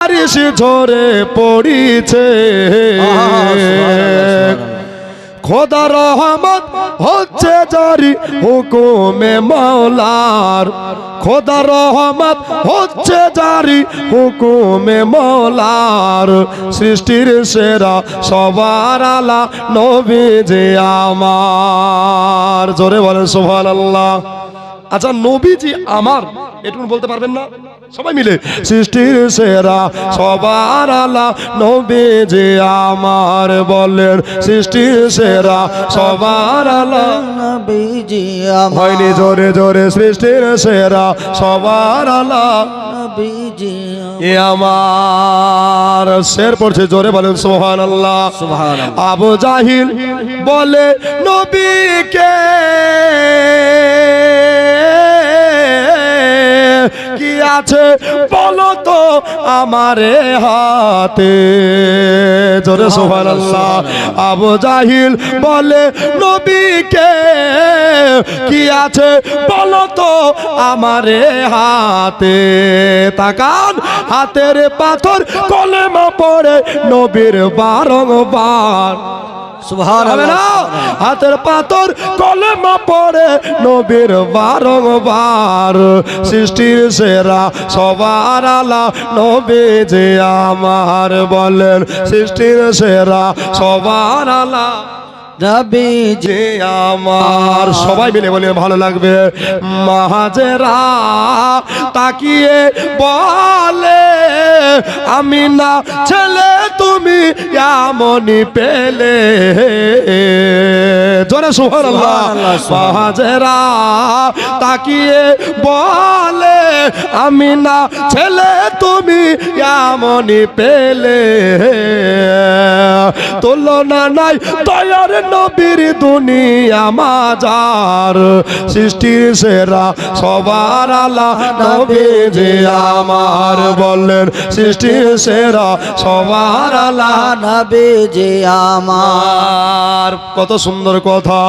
বারিশ ঝরে পড়িছে। খোদা রহমত হচ্ছে জারি হুকুমে মাওলার খোদা রহমত হচ্ছে জারি হুকুমে মাওলার সৃষ্টির সেরা সবার আলা নবী যে আমার। জোরে বলেন সুবহানাল্লাহ। আচ্ছা নবীজি আমার একটু বলতে পারবেন না? সবাই মিলে। সৃষ্টির সেরা সবার আলা নবীজি আমার বলেন সৃষ্টির সেরা সবার আলা। নবীজি হয়নি জোরে জোরে সৃষ্টির সেরা সবার আলা। নবীজি এ আমার শের পড়ছে জোরে বলেন সোহান আল্লাহ সুবহানাল্লাহ। আবু জাহিল বলে নবীকে কি আছে? বলো তো আমার হাতে। জোরে সোহান আল্লাহ আবু জাহিল বলে, নবীকে কি আছে? বলো তো আমারে হাতে। তাকান। হাতের পাথর কলেমা পড়ে নবীর বারংবার হাতের পাথর কলেমা পড়ে নবীর বারংবার সৃষ্টির সেরা সবার আলা নবী যে আমার বলেন সৃষ্টির সেরা সবার আলা। নবীজি যে আমার। সবাই মিলে বলে ভালো লাগবে। মাহাজেরা তাকিয়ে বলে আমি না ছেলে তুমি এমনই পেলে। জোরে সুহার মাহাজেরা তাকিয়ে বলে আমি না ছেলে তুমি এমনই পেলে। তুলনা নাই দয়ার নবীর দুনিয়া মাজার, সৃষ্টির সেরা সবার আলা নবী যে আমার। বললেন, সৃষ্টির সেরা সবার আলা নবীজি আমার। কত সুন্দর কথা,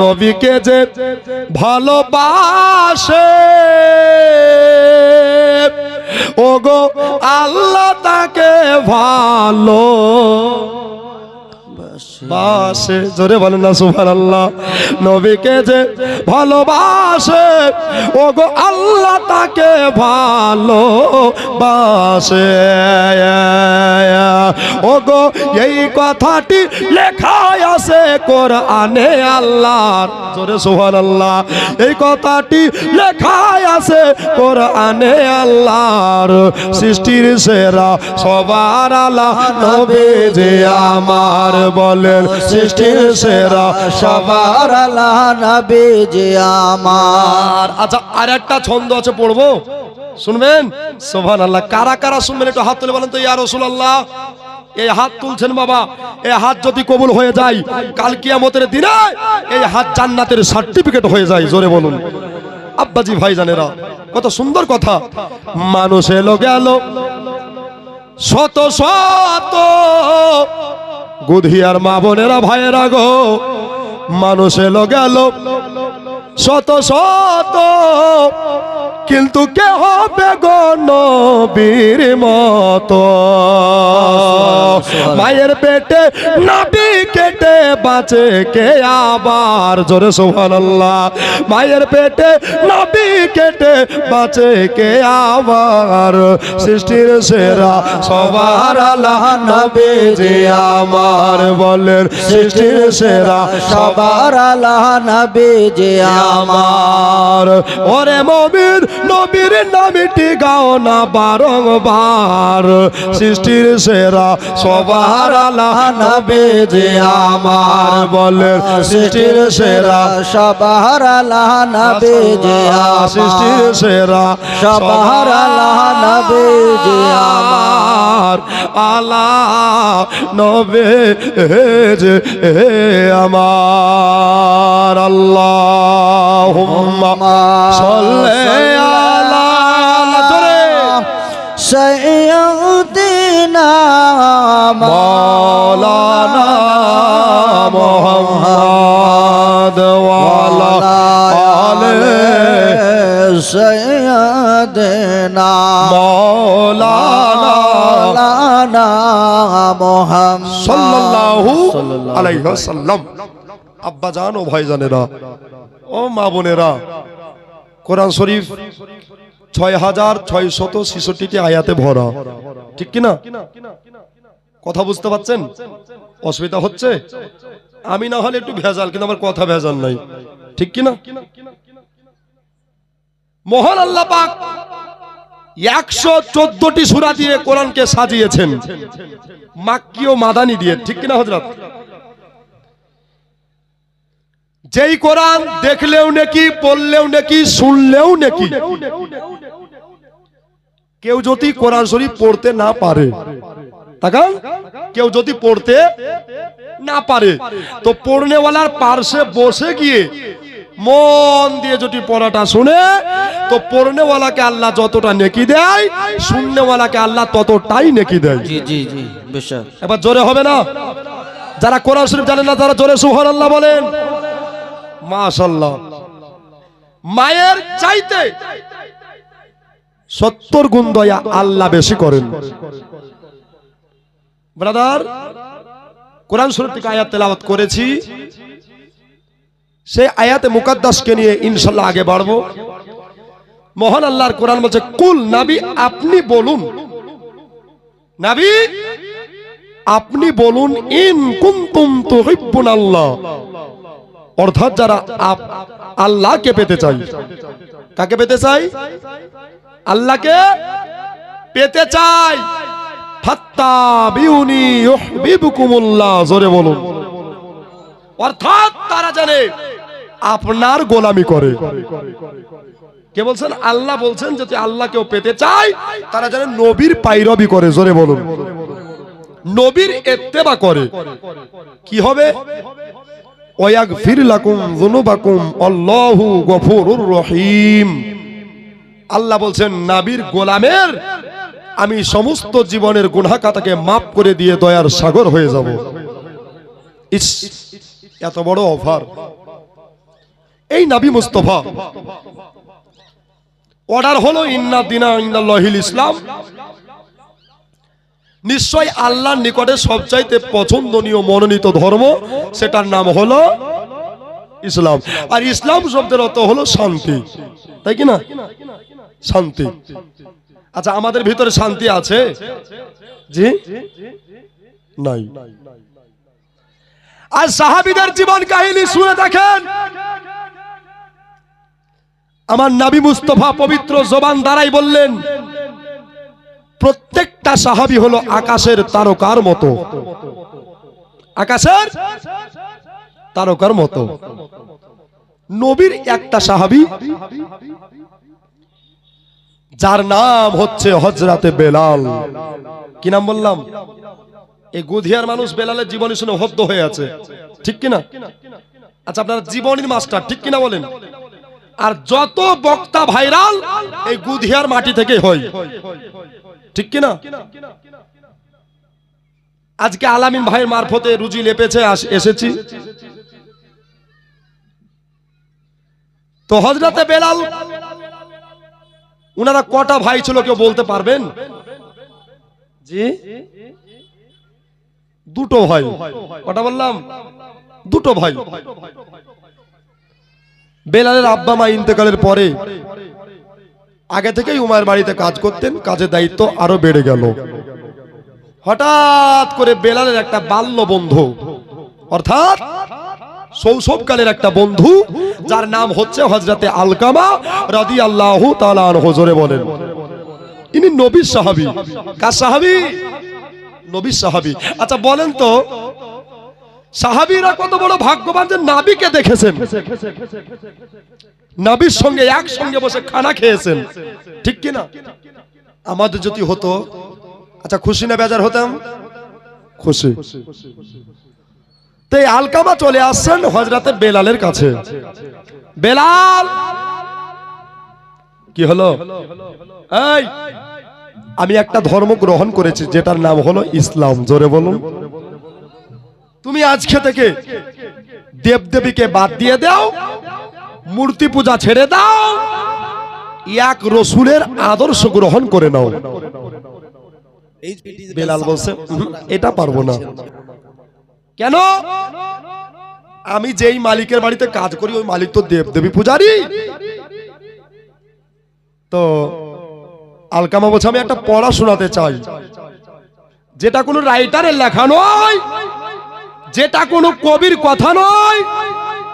নবীকে যে ভালোবাসে, ওগো আল্লাহ তাকে ভালো বাসে জোরে বলেন না সুফার আল্লাহ নবীকে যে ভালোবাসে ও গো আল্লাহ তাকে ভালো বাসে ওগো এই কথাটি লেখায় আছে কোরআনে আল্লাহর। জোরে সুভান আল্লাহ এই কথাটি লেখায় আছে কোরআনে আল্লাহর। সৃষ্টির সেরা সবার আল্লাহ, নবী যে আমার বলেন, সৃষ্টির সেরা সবার সবার আল্লাহ নবীজি আমার। আচ্ছা আর একটা ছন্দ আছে পড়ব? শুনবেন? সোভান আল্লাহ কারা কারা শুনবেন একটু হাত তুলে বলেন তো, ইয়া রসুল্লাহ এই হাত তুলছেন বাবা, এই হাত যদি কবুল হয়ে যায়, কাল কিয়ামতের দিনে এই হাত জান্নাতের সার্টিফিকেট হয়ে যায়, জোরে বলুন। আব্বাজি ভাই জানেরা কত সুন্দর কথা। মানুষ এলো গেল, শত শত গুধিয়ার মা বোনেরা, ভাইয়েরা গো, মানুষ এলো গেল শত শত। কিন্তু কে হবে গো নবীর মতো। মায়ের পেটে নাবি কেটে বাঁচে কে আবার? জোরে সোহানাল্লাহ মায়ের পেটে নাবি কেটে বাঁচে কে আবার? সৃষ্টির সেরা সবার আল্লাহ নবী যে আমার বলেন সৃষ্টির সেরা সবার সবার আল্লাহ নবীজি আমার। ওরে মমির নবীর নামটি গাও না বারংবার। সৃষ্টির সেরা সবার আল্লাহ নবী যে আমার বলেন সৃষ্টির সেরা সবার আল্লাহ নবীজি আমার। সৃষ্টির সেরা সবার আল্লাহ নবীজি আমার আমার। আল্লাহ নবে যে আমার, আল্লাহ। সল্লে আলা জোরে। সৈয়দিনা মৌলানা মোহাম্মদ ওয়ালা আলে মৌলানা মাওলানা মাওলানা মোহাম্মদ সাল্লাল্লাহু আলাইহি ওয়াসাল্লাম। আব্বা জান ও ভাইজানেরা ও মা বোনেরা, কোরআন শরীফ ছয় হাজার ছয় শত ছেষট্টিটি আয়াতে ভরা। ঠিক কিনা? কথা বুঝতে পারছেন? অসুবিধা হচ্ছে? আমি না হলে একটু ভেজাল, কিন্তু আমার কথা ভেজাল নাই। ঠিক কিনা? মহান আল্লাহ পাক একশো চোদ্দটি সুরা দিয়ে কোরআনকে সাজিয়েছেন। মাক্কি ও মাদানি দিয়ে। ঠিক কিনা হজরত যেই কোরআন দেখলেও নাকি পড়লেও নাকি শুনলেও নাকি। কেউ যদি কোরআন শরীফ পড়তে না পারে তাকান কেউ যদি পড়তে না পারে তো পড়নেওয়ালার পার্শ্বে বসে গিয়ে মন দিয়ে যদি পড়াটা শুনে তো পড়নেওয়ালাকে আল্লাহ যতটা নেকি দেয় শুননেওয়ালাকে আল্লাহ ততটাই নেকি দেয়। জি জি জি বেশক এবার জোরে হবে না? যারা কোরআন শরীফ জানেন না তারা জোরে সুহান আল্লাহ বলেন। মাশাল্লাহ মায়ের চাইতে সত্তর গুণ দয়া আল্লাহ বেশি করেন। ব্রাদার, কোরআন শরীফ থেকে আয়াত তেলাওয়াত করেছি। সেই আয়াতে মুকাদ্দাসকে নিয়ে ইনশাল্লাহ আগে বাড়বো। মহান আল্লাহর কোরআন বলছে, কুল নাবি, আপনি বলুন। নাবি, আপনি বলুন, ইন কুনতুম তুহিব্বুন আল্লাহ অর্থাৎ যারা আল্লাহকে পেতে চাই কাকে পেতে চাই আল্লাহকে পেতে চাই জোরে অর্থাৎ তারা আপনার গোলামি করে। কে বলছেন? বলছেন যদি পেতে তারা নবীর পাইরবি করে, জোরে নবীর এত্তেবা করে। কি হবে? লাকুম রহিম। আল্লাহ বলছেন, নাবির গোলামের, আমি সমস্ত জীবনের গুনাহকাতাকে মাফ করে দিয়ে দয়ার সাগর হয়ে যাব। ইস, এত বড় অফার। এই নাবি মুস্তফা, অর্ডার হলো, ইন্না দিনা ইন্নাল্লাহিল ইসলাম নিশ্চয় আল্লাহর নিকটে সবচাইতে পছন্দনীয় মনোনীত ধর্ম, সেটার নাম হলো ইসলাম। আর ইসলাম শব্দের অর্থ হলো শান্তি। তাই কি না? শান্তি। আচ্ছা আমাদের ভিতরে শান্তি আছে? জি? নাই। আর সাহাবিদের জীবন কাহিনী শুনে দেখেন। আমার নাবি মুস্তফা পবিত্র জবান দ্বারাই বললেন প্রত্যেকটা সাহাবি হলো আকাশের তারকার মতো। আকাশের তারকার মতো। নবীর একটা সাহাবি, যার নাম হচ্ছে হজরাতে বেলাল। কি নাম বললাম? এই গুধিয়ার মানুষ বেলালের জীবনী শুনে হদ্দ হয়ে আছে। ঠিক কিনা? আচ্ছা আপনার জীবনীর মাস্টার, ঠিক কিনা বলেন? আর যত বক্তা ভাইরাল এই গুধিয়ার মাটি থেকে হয়। ঠিক কিনা? আজকে আলামিন ভাইয়ের মারফতে রুজি লেপেছে এসেছি। তো হজরতে বেলাল, উনারা কটা ভাই ছিল কেউ বলতে পারবেন? জি? দুটো ভাই। কটা বললাম? দুটো ভাই। বেলালের আব্বা মা ইন্তেকালের পরে আগে থেকেই উমায়ের বাড়িতে কাজ করতেন, কাজের দায়িত্ব আরও বেড়ে গেল। হঠাৎ করে বেলালের একটা বাল্য বন্ধু, অর্থাৎ শৈশবকালের একটা বন্ধু, যার নাম হচ্ছে হজরতে আলকামা রাদি আল্লাহ হজরে বলেন। ইনি নবীর সাহাবি। কার সাহাবি? নবীর সাহাবি। আচ্ছা বলেন তো, সাহাবিরা কত বড় ভাগ্যবান যে নাবিকে দেখেছেন। নাবির সঙ্গে একসঙ্গে বসে খানা খেয়েছেন। ঠিক কি না আমাদের যদি হতো আচ্ছা খুশি না বেজার হতাম? খুশি। তো আলকামা চলে আসছেন হজরতে বেলালের কাছে। বেলাল! কি হলো? আমি একটা ধর্ম গ্রহণ করেছি, যেটার নাম হলো ইসলাম। জোরে বলুন। তুমি আজকে থেকে দেবদেবীকে বাদ দিয়ে দাও মূর্তি পূজা ছেড়ে দাও। এক রসুলের আদর্শ গ্রহণ করে নাও। বেলাল বলছে, এটা পারব না। কেন? আমি যেই মালিকের বাড়িতে কাজ করি, ওই মালিক তো দেব দেবী পূজারি। তো, আলকামা বলছে, আমি একটা পড়া শোনাতে চাই। যেটা কোনো রাইটারের লেখা নয়, যেটা কোনো কবির কথা নয়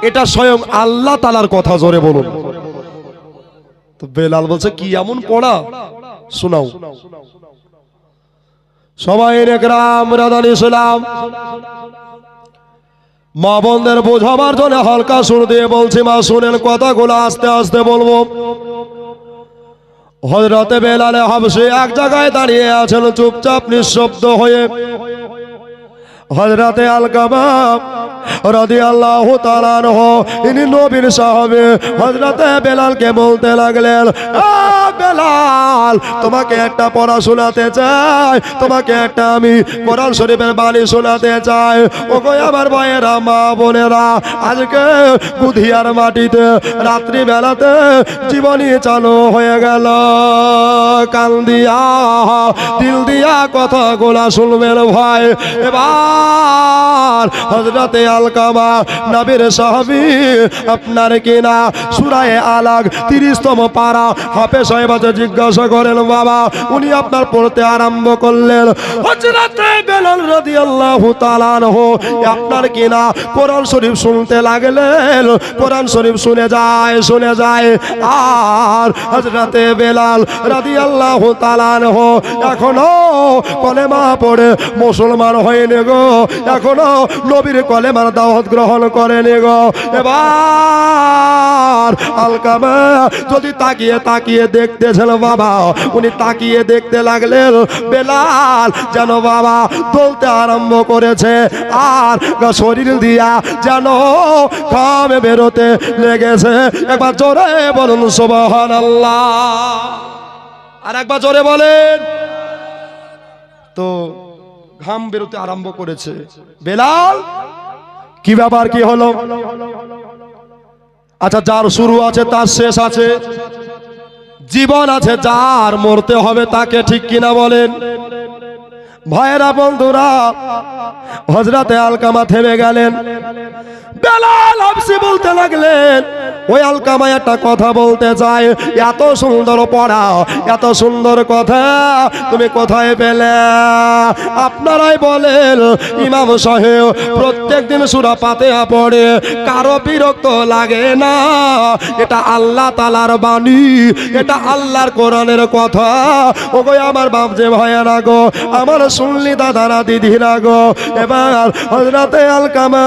এটা স্বয়ং আল্লাহ তালার কথা জোরে বলুন। বেলাল বলছে, কি এমন পড়া? শোনাও। সবাই গ্রাম, রাধান ইসলাম মা বোনদের বোঝাবার জন্য হালকা সুর দিয়ে বলছি, মা, শুনেন কথাগুলো আস্তে আস্তে বলব। হজরতে বেলালে হাবসে এক জায়গায় দাঁড়িয়ে আছেন, চুপচাপ নিঃশব্দ হয়ে। হজরতে আল রাদি আল্লাহ তালানহ ইনি নবীর সাহাবে। হজরতে বেলালকে বলতে লাগলেন বেলাল, তোমাকে একটা পড়া শোনাতে চাই, তোমাকে একটা আমি কোরআন শরীফের শোনাতে চাই। আমার ভাইয়েরা, মা বোনেরা, আজকে মাটিতে রাত্রি বেলাতে জীবনী চালু হয়ে গেল। কান দিয়া, দিল দিয়া কথাগুলা শুনবেন ভাই। এবার হজরতে আলকামা নবীর সাহাবি, আপনার কিনা? সুরায় আলাগ, তিরিশতম হাফে সাহেব আছে, জিজ্ঞাসা করেন, বাবা, উনি আপনার পড়তে আরম্ভ করলেন? আপনার কিনা? কোরআন শরীফ শুনতে লাগলেন। কোরআন শরীফ শুনে যায় শুনে যায়। আর হজরতে বেলাল রাদিয়াল্লাহু তাআলা আনহু, এখনও কলেমা পড়ে মুসলমান হয়নি গো। এখনও নবীর কলেমার দাওয়াত গ্রহণ করেনি গো। এবার আলকামা যদি তাকিয়ে তাকিয়ে দেখতেছিল বাবা, উনি তাকিয়ে দেখতে লাগলেন, বেলাল যেন বাবা বলতে আরম্ভ করেছে, আর শরীর দিয়া যেন কামে বেরোতে লেগেছে। একবার জোরে বলুন সুবহান আল্লাহ আর একবার জোরে বলেন। তো ঘাম বেরোতে আরম্ভ করেছে। বেলাল কি ব্যাপার, কি হলো? আচ্ছা যার শুরু আছে, তার শেষ আছে। জীবন আছে, যার মরতে হবে, তাকে ঠিক কিনা বলেন? ভয়েরা বন্ধুরা হজরতে আলকামা থেমে গেলেন। বেলাল হাবসি বলতে লাগলেন, ওই আলকামা একটা কথা বলতে চাই এত সুন্দর পড়া এত সুন্দর কথা, তুমি কোথায় পেলে? আপনারাই বলেন, ইমাম সাহেব প্রত্যেক দিন সুরা পাতে পড়ে, কারও বিরক্ত লাগে না। এটা আল্লাহ তালার বাণী, এটা আল্লাহর কোরআনের কথা। ও আমার বাপ যে ভয়েরা গো, আমার শুনলি দাদারা, দিদিরা গো এবার হজরতে আলকামা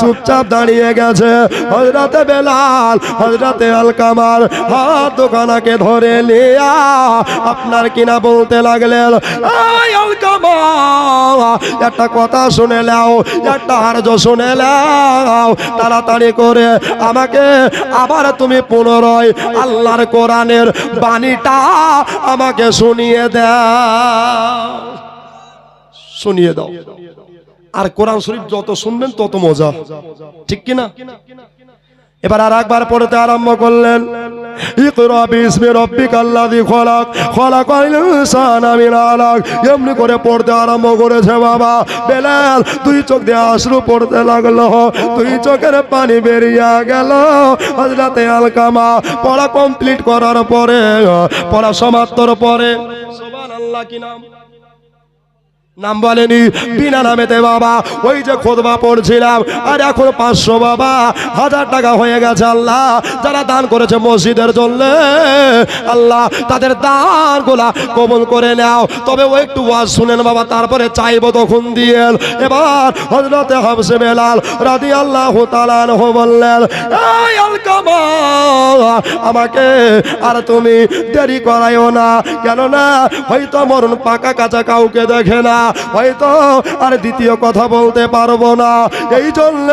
চুপচাপ দাঁড়িয়ে গেছে। হজরতে বেলাল হজরতে আলকামার হাত দোকানাকে ধরে লিয়া আপনার কিনা বলতে লাগলেন? একটা কথা শুনে নাও, একটা আর্য শুনে নাও, তাড়াতাড়ি করে আমাকে আবার তুমি পুনরায় আল্লাহর কোরআনের বাণীটা আমাকে শুনিয়ে দাও। শুনিয়ে দাও। আর কোরআন শরীফ যত শুনবেন তত মজা। ঠিক কিনা? এবার আর একবার পড়তে আরম্ভ করলেন। মিন এমনি করে পড়তে আরম্ভ করেছে বাবা। বেলাল, দুই চোখ দিয়ে আশ্রু পড়তে লাগল। দুই চোখের পানি বেরিয়ে গেল। হযরতে আলকামা, পড়া কমপ্লিট করার পরে, পড়া সমাপ্তর পরে, সুবহানাল্লাহ, কি নাম? নাম বলেনি, বিনা নামেতে বাবা, ওই যে খোদবা পড়ছিলাম, আর এখন পাঁচশো বাবা, হাজার টাকা হয়ে গেছে আল্লাহ, যারা দান করেছে মসজিদের জন্য, আল্লাহ তাদের দান গোলা কবুল করে নাও। তবে ও একটু ওয়াজ শুনেন বাবা, তারপরে চাইব তখন দিয়ে এবার হজরতে হাবসে বেলাল রাদি আল্লাহ তালানহ বললেন, এই আলকামা, আমাকে আর তুমি দেরি করাইও না, কেননা হয়তো মরণ পাকা কাঁচা কাউকে দেখে না। হয়তো আর দ্বিতীয় কথা বলতে পারব না। এই জন্য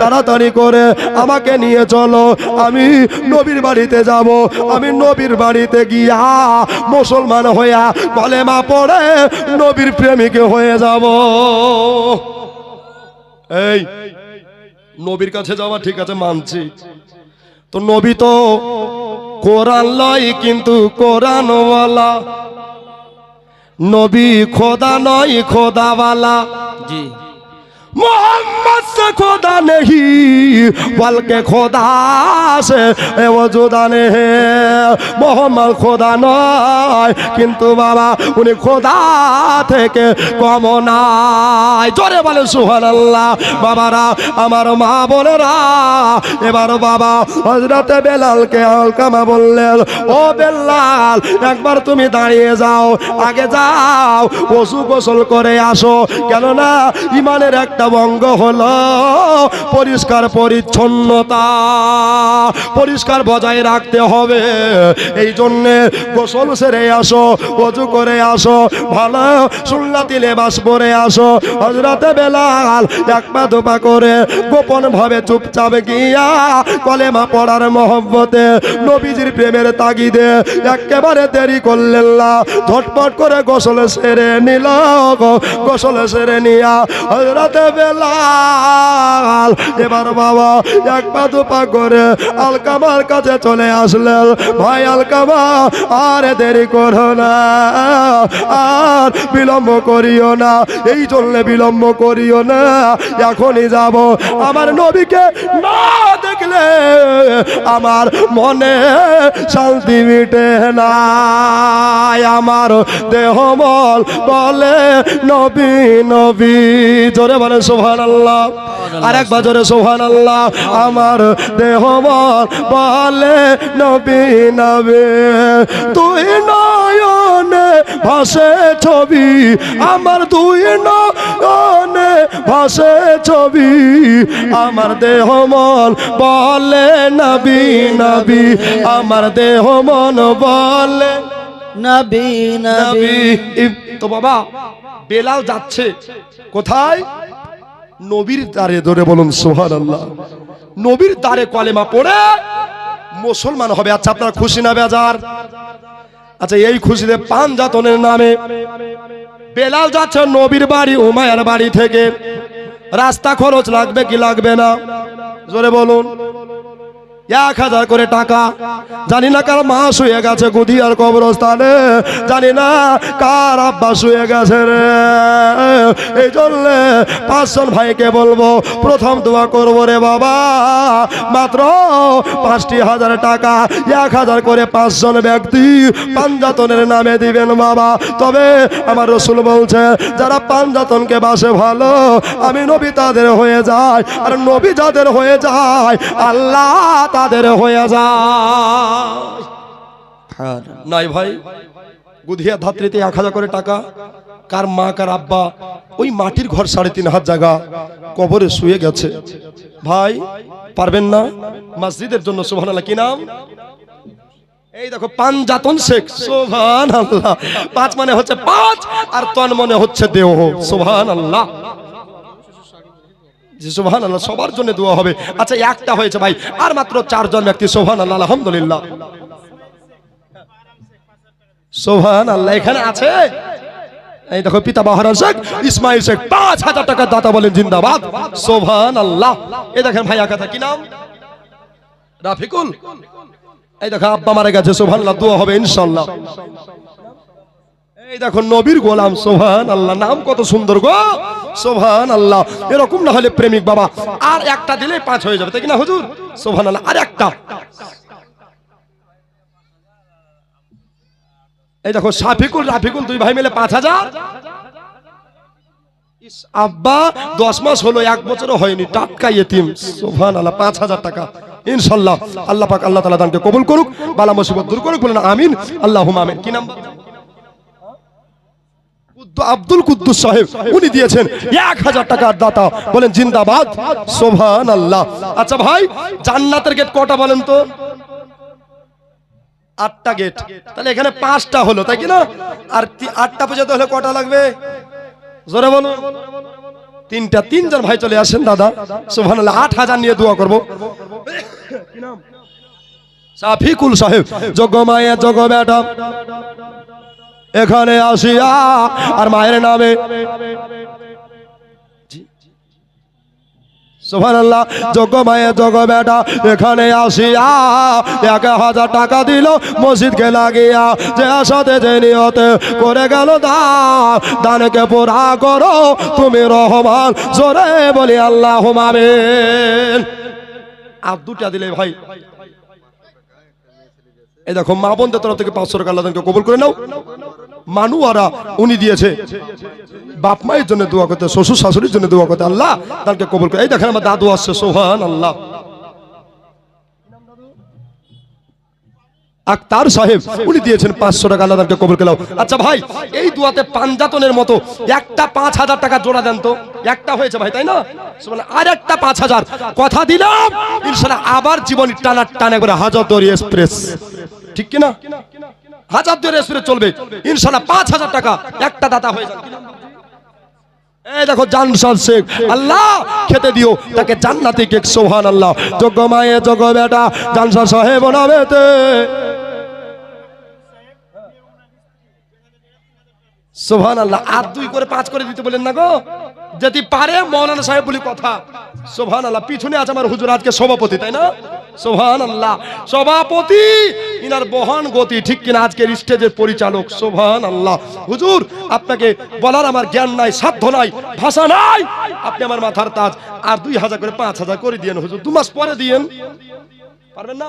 তাড়াতাড়ি করে আমাকে নিয়ে চলো। আমি নবীর বাড়িতে যাব। আমি নবীর বাড়িতে গিয়া মুসলমান হইয়া কলেমা পড়ে নবীর প্রেমিক হয়ে যাব। এই, নবীর কাছে যাওয়া ঠিক আছে, মানছি। তো নবী তো কোরআন লয়, কিন্তু কোরআন ওয়ালা নবী খোদা নয় খোদাওয়ালা। জি। मोहम्मद से खुदा नहीं बल्कि खुदा से वजुदा नहीं মোহাম্মদ খোদা নয় কিন্তু বাবা উনি খোদা থেকে কম নাই জোরে বলে সুহান আল্লাহ বাবারা আমার মা বোনেরা এবার বাবা হজরতে বেলালকে আলকামা বললেন ও বেলাল একবার তুমি দাঁড়িয়ে যাও আগে যাও পশু গোসল করে আসো কেননা ইমানের একটা অঙ্গ হলো। পরিষ্কার পরিচ্ছন্নতা, পরিষ্কার বজায় রাখতে হবে। এই জন্যে গোসল সেরে আসো, অজু করে আসো, ভালো সুন্নাতি লেবাস পরে আসো। হজরতে বেলাল এক পা দুপা করে গোপন ভাবে চুপচাপ গিয়া কলেমা পড়ার মহব্বতে নবীজির প্রেমের তাগিদে একেবারে দেরি করলেন না। ঝটপট করে গোসল সেরে নিল গোসল সেরে নিয়া হজরতে বেলাল। এবার বাবা এক পা দুপা করে আলকামার কাছে চলে আসলেন। ভাই আলকামা, আর দেরি করো না, আর বিলম্ব করিও না, এই জন্য বিলম্ব করিও না, এখনই যাব। আমার নবীকে না দেখলে আমার মনে শান্তি মিটে না আমার দেহ মল বলে, নবী নবী, জোরে বলে সোহান আল্লাহ আর একবার জোরে সোহান আল্লাহ আমার দেহ বলে নবী নবী তুই নয়নে ভাসে ছবি আমার দুই নয়নে ভাসে ছবি আমার দেহ মন বলে নবী নবী আমার দেহ মন বলে নবী নবী। নবী তো বাবা বেলাল যাচ্ছে। কোথায়? নবীর দ্বারে ধরে বলুন সোহান আল্লাহ নবীর দ্বারে কলেমা পড়ে মুসলমান হবে। আচ্ছা আপনার খুশি না বেজার? আচ্ছা এই খুশিতে পান জাতনের নামে বেলাল যাচ্ছে নবীর বাড়ি উমায়ের বাড়ি থেকে। রাস্তা খরচ লাগবে কি লাগবে না? জোরে বলুন। এক হাজার করে টাকা। জানি না কার মা শুয়ে গেছে গুদিয়ার কবরস্থানে। জানি না কার আব্বা শুয়ে গেছে রে। এই জন্য পাঁচজন ভাইকে বলব, প্রথম দোয়া করব রে বাবা। মাত্র পাঁচটি হাজার টাকা, এক হাজার করে পাঁচজন ব্যক্তি পাঞ্জাতনের নামে দিবেন বাবা। তবে আমার রসুল বলছে, যারা পাঞ্জাতনকে বাসে ভালো, আমি নবী তাদের হয়ে যায় আর নবী যাদের হয়ে যায়, আল্লাহ তাদের হয়ে যায় নাই ভাই, গুধিয়া ধাত্রীতে এক হাজার করে টাকা। কার মা, কার আব্বা, ওই মাটির ঘর সাড়ে তিন হাত জায়গা কবরে শুয়ে গেছে। ভাই, পারবেন না? মসজিদের জন্য আল্লাহ কি নাম? এই দেখো পাঞ্জাতন শেখ সোভান আল্লাহ পাঁচ মানে হচ্ছে পাঁচ, আর তন মনে হচ্ছে দেহ সোভান আল্লাহ জি সোভান আল্লাহ সবার জন্য দোয়া হবে। আচ্ছা একটা হয়েছে ভাই, আর মাত্র চারজন ব্যক্তি সোভান আল্লাহ আলহামদুলিল্লাহ। সোভান আল্লাহ এখানে আছে? এই দেখো, পিতা বাহারান শেখ, ইসমাইল শেখ, পাঁচ হাজার টাকার দাতা বলেন, জিন্দাবাদ। সোভান আল্লাহ এই দেখেন ভাইয়া কথা কি নাম? রাফিকুল। এই দেখো, আব্বা মারা গেছে সোভান আল্লাহ দোয়া হবে ইনশাল্লাহ এই দেখো নবীর গোলাম সোভান আল্লাহ নাম কত সুন্দর গো। সোভান আল্লাহ এরকম না হলে প্রেমিক বাবা, আর একটা দিলে পাঁচ হয়ে যাবে, তাই না হুজুর? সোভান আল্লাহ আর একটা। এই দেখো সাফিকুল রাফিকুল দুই ভাই মিলে পাঁচ হাজার। আব্বা, দশ মাস হলো, এক বছরও হয়নি। টাটকা ইয়েতিম। সোভান আল্লাহ পাঁচ হাজার টাকা। ইনশাল্লাহ। আল্লাহ পাক আল্লাহ তালা দানকে কবুল করুক, বালা মুসিবত দূর করুক, বলেন আমিন। আল্লাহ আমিন। কি নাম আব্দুল কুদ্দুস সাহেব, উনি দিয়েছেন এক হাজার টাকার দাতা। বলেন, জিন্দাবাদ। সোভান আল্লাহ আচ্ছা ভাই, জান্নাতের গেট কটা বলেন তো? আটটা গেট তাহলে এখানে পাঁচটা হলো, তাই কি না? আর আটটা পর্যন্ত হলে কটা লাগবে? জোরে বলো। তিনটা, তিনজন ভাই চলে আসেন, দাদা। সোভান আল্লাহ আট হাজার নিয়ে দোয়া করব। সাফিকুল সাহেব। যোগ্য মায়া, যোগ্য বেটা এখানে আসিয়া আর মায়ের নামে। সুবহানাল্লাহ, যোগ্য বেটা এখানে হাজার টাকা দিল লাগিয়া। যে নিয়তে করে গেল দান দানকে পুরা করো, তুমি রহমান আল্লাহ আর দুটা দিলে ভাই। এই দেখো, মা বোনদের তরফ থেকে পাঁচশো টাকা আল্লাহকে কবুল করে নাও। মানুয়ারা উনি দিয়েছে। বাপ মায়ের জন্য দোয়া করতে, শ্বশুর শাশুড়ির জন্য দোয়া করতে আল্লাহ তাকে কবুল করে এই দেখেন আমার দাদু আসছে সোহান আল্লাহ আক্তার সাহেব, উনি দিয়েছেন পাঁচশো টাকা আল্লাহ তাকে কবুল করলাম আচ্ছা ভাই, এই দুয়াতে পাঞ্জাতনের মতো একটা পাঁচ হাজার টাকা জোড়া দেন তো। একটা হয়েছে ভাই, তাই না? মানে আর একটা পাঁচ হাজার। কথা দিলাম আবার জীবন টানা টানা করে হাজার দরি এক্সপ্রেস। ঠিক কিনা? হাজার দরি সুরে চলবে। ইনশাল্লাহ পাঁচ হাজার টাকা একটা দাতা হয়ে যাবে। দেখো জানসার শেখ, আল্লাহ খেতে দিও, তাকে জান্নাতি কেক, সোহান আল্লাহ। যোগ্য মায়ে যোগ্য বেটা জানসার সাহেব নামেতে সোহান আল্লাহ আর দুই করে পাঁচ করে দিতে বলেন না গো। যদি পারে সাহেব কথা। আল্লাহ আছে আমার হুজুর, আজকে সভাপতি, তাই না? সোহান আল্লাহ সভাপতি, ইনার গতি, ঠিক কিনা? আজকের স্টেজের পরিচালক সোহান আল্লাহ হুজুর, আপনাকে বলার আমার জ্ঞান নাই, সাধ্য নাই, ভাষা নাই। আপনি আমার মাথার তাজ, আর দুই হাজার করে পাঁচ হাজার করে দিয়েন, হুজুর। দু মাস পরে দিয়েন। পারবেন না?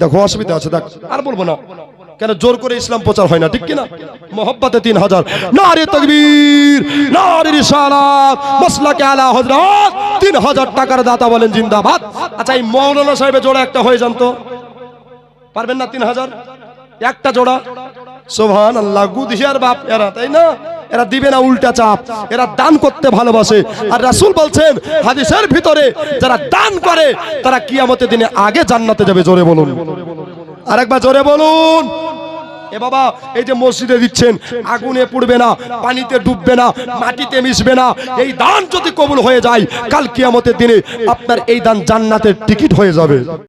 দেখো, অসুবিধা আছে, দেখ। আর বলব না। কেন জোর করে ইসলাম প্রচার হয় না, ঠিক কিনা? মোহব্বতে তিন হাজার। নারী তকবীর, নারী রিসালাত মাসলাকে আলা হযরত, তিন হাজার টাকার দাতা বলেন জিন্দাবাদ। আচ্ছা এই মৌলানা সাহেবের জোড়া একটা হয়ে যান তো। পারবেন না তিন হাজার? একটা জোড়া। সোভান আল্লাহ গুদিয়ার বাপ এরা, তাই না? এরা দিবে না উল্টা চাপ, এরা দান করতে ভালোবাসে। আর রাসূল বলছেন, হাদিসের ভিতরে যারা দান করে, তারা কিয়ামতের দিনে আগে জান্নাতে যাবে, জোরে বলুন। আরেকবার জোরে বলুন। এ বাবা, এই যে মসজিদে দিচ্ছেন, আগুনে পুড়বে না, পানিতে ডুববে না, মাটিতে মিশবে না, এই দান যদি কবুল হয়ে যায়, কাল কিয়ামতের দিনে আপনার এই দান জান্নাতের টিকিট হয়ে যাবে।